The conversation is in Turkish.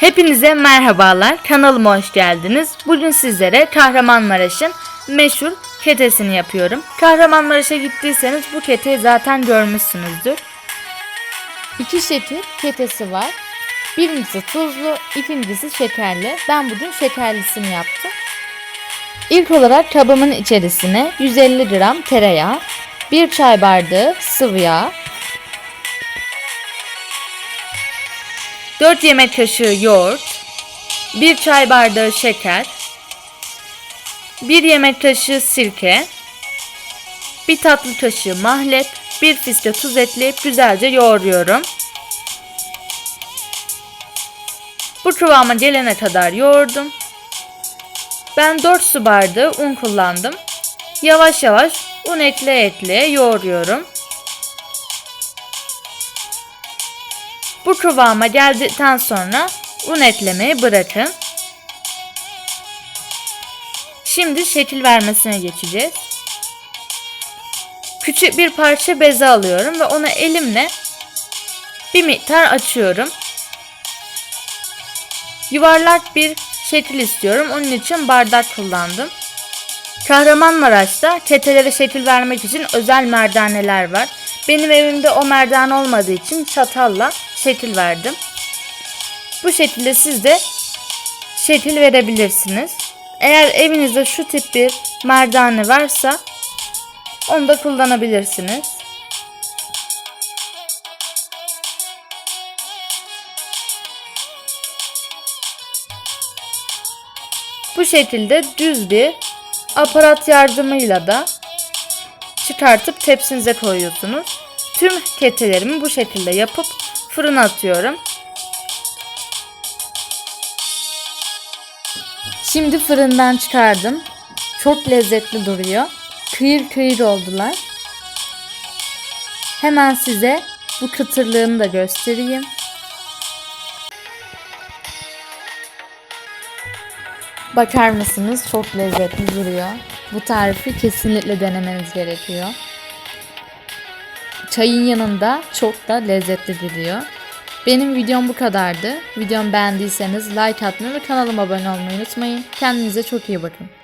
Hepinize merhabalar. Kanalıma hoş geldiniz. Bugün sizlere Kahramanmaraş'ın meşhur ketesini yapıyorum. Kahramanmaraş'a gittiyseniz bu keteyi zaten görmüşsünüzdür. İki şekil ketesi var. Birincisi tuzlu, ikincisi şekerli. Ben bugün şekerlisini yaptım. İlk olarak kabımın içerisine 150 gram tereyağı, 1 çay bardağı sıvı yağ, 4 yemek kaşığı yoğurt, 1 çay bardağı şeker, 1 yemek kaşığı sirke, 1 tatlı kaşığı mahlep, 1 fiske tuz ekleyip güzelce yoğuruyorum. Bu kıvama gelene kadar yoğurdum. Ben 4 su bardağı un kullandım. Yavaş yavaş un ekle ekle yoğuruyorum. Bu kıvama geldikten sonra un eklemeyi bırakın. Şimdi şekil vermesine geçeceğiz. Küçük bir parça beze alıyorum ve onu elimle bir miktar açıyorum. Yuvarlak bir şekil istiyorum. Onun için bardak kullandım. Kahramanmaraş'ta ketelere şekil vermek için özel merdaneler var. Benim evimde o merdane olmadığı için çatalla şekil verdim. Bu şekilde siz de şekil verebilirsiniz. Eğer evinizde şu tip bir merdane varsa onu da kullanabilirsiniz. Bu şekilde düz bir aparat yardımıyla da çıkartıp tepsinize koyuyorsunuz. Tüm ketelerimi bu şekilde yapıp fırına atıyorum. Şimdi fırından çıkardım. Çok lezzetli duruyor. Kıyır kıyır oldular. Hemen size bu kıtırlığını da göstereyim. Bakar mısınız? Çok lezzetli duruyor. Bu tarifi kesinlikle denemeniz gerekiyor. Çayın yanında çok da lezzetli duruyor. Benim videom bu kadardı. Videomu beğendiyseniz like atmayı ve kanalıma abone olmayı unutmayın. Kendinize çok iyi bakın.